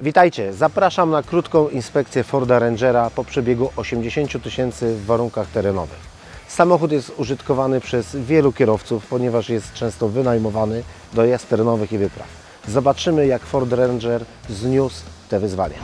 Witajcie, zapraszam na krótką inspekcję Forda Rangera po przebiegu 80 000 tysięcy w warunkach terenowych. Samochód jest użytkowany przez wielu kierowców, ponieważ jest często wynajmowany do jazd terenowych i wypraw. Zobaczymy, jak Ford Ranger zniósł te wyzwania.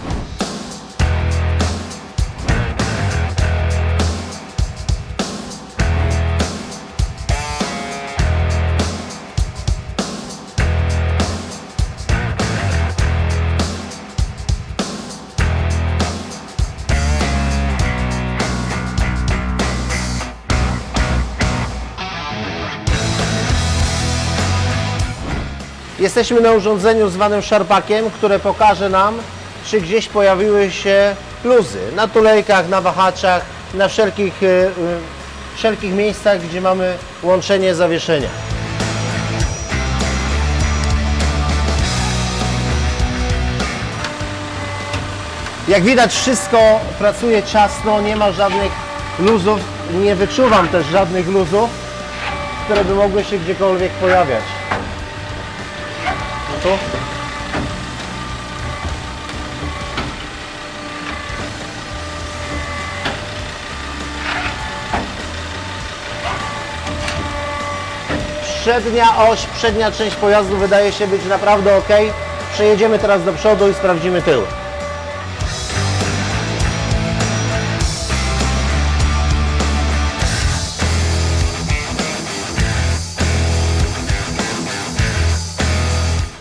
Jesteśmy na urządzeniu zwanym szarpakiem, które pokaże nam, czy gdzieś pojawiły się luzy na tulejkach, na wahaczach, na wszelkich, e, e, wszelkich miejscach, gdzie mamy łączenie zawieszenia. Jak widać wszystko pracuje ciasno, nie ma żadnych luzów, nie wyczuwam też żadnych luzów, które by mogły się gdziekolwiek pojawiać. Przednia oś, przednia część pojazdu wydaje się być naprawdę ok. Przejedziemy teraz do przodu i sprawdzimy tył.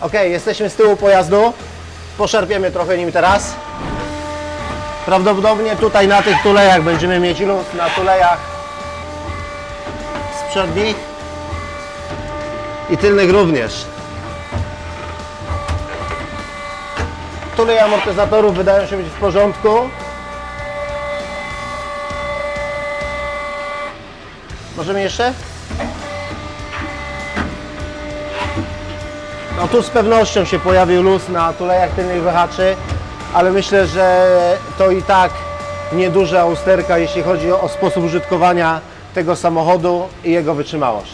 Ok, jesteśmy z tyłu pojazdu. Poszarpiemy trochę nim teraz. Prawdopodobnie tutaj na tych tulejach będziemy mieć luz, na tulejach z przednich i tylnych również. Tuleje amortyzatorów wydają się być w porządku. Możemy jeszcze? No tu z pewnością się pojawił luz na tulejach tylnych wyhaczy, ale myślę, że to i tak nieduża usterka, jeśli chodzi o, sposób użytkowania tego samochodu i jego wytrzymałość.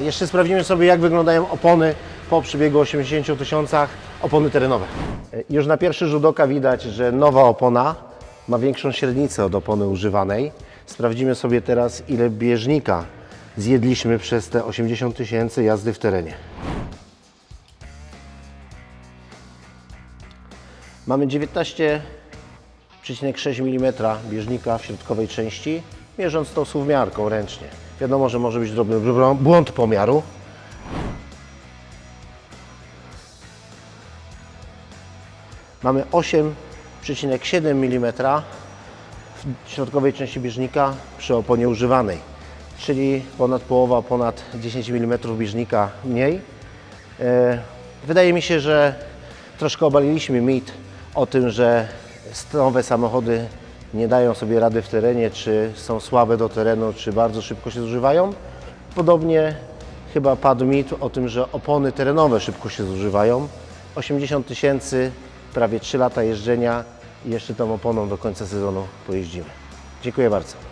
Jeszcze sprawdzimy sobie, jak wyglądają opony po przebiegu 80 tysiącach, opony terenowe. Już na pierwszy rzut oka widać, że nowa opona ma większą średnicę od opony używanej. Sprawdzimy sobie teraz, ile bieżnika zjedliśmy przez te 80 tysięcy jazdy w terenie. Mamy 19,6 mm bieżnika w środkowej części, mierząc to suwmiarką ręcznie. Wiadomo, że może być drobny błąd pomiaru. Mamy 8,7 mm w środkowej części bieżnika przy oponie używanej, czyli ponad połowa, ponad 10 mm bieżnika mniej. E, Wydaje mi się, że troszkę obaliliśmy mit o tym, że nowe samochody nie dają sobie rady w terenie, czy są słabe do terenu, czy bardzo szybko się zużywają. Podobnie chyba padł mit o tym, że opony terenowe szybko się zużywają. 80 tysięcy, prawie 3 lata jeżdżenia i jeszcze tą oponą do końca sezonu pojeździmy. Dziękuję bardzo.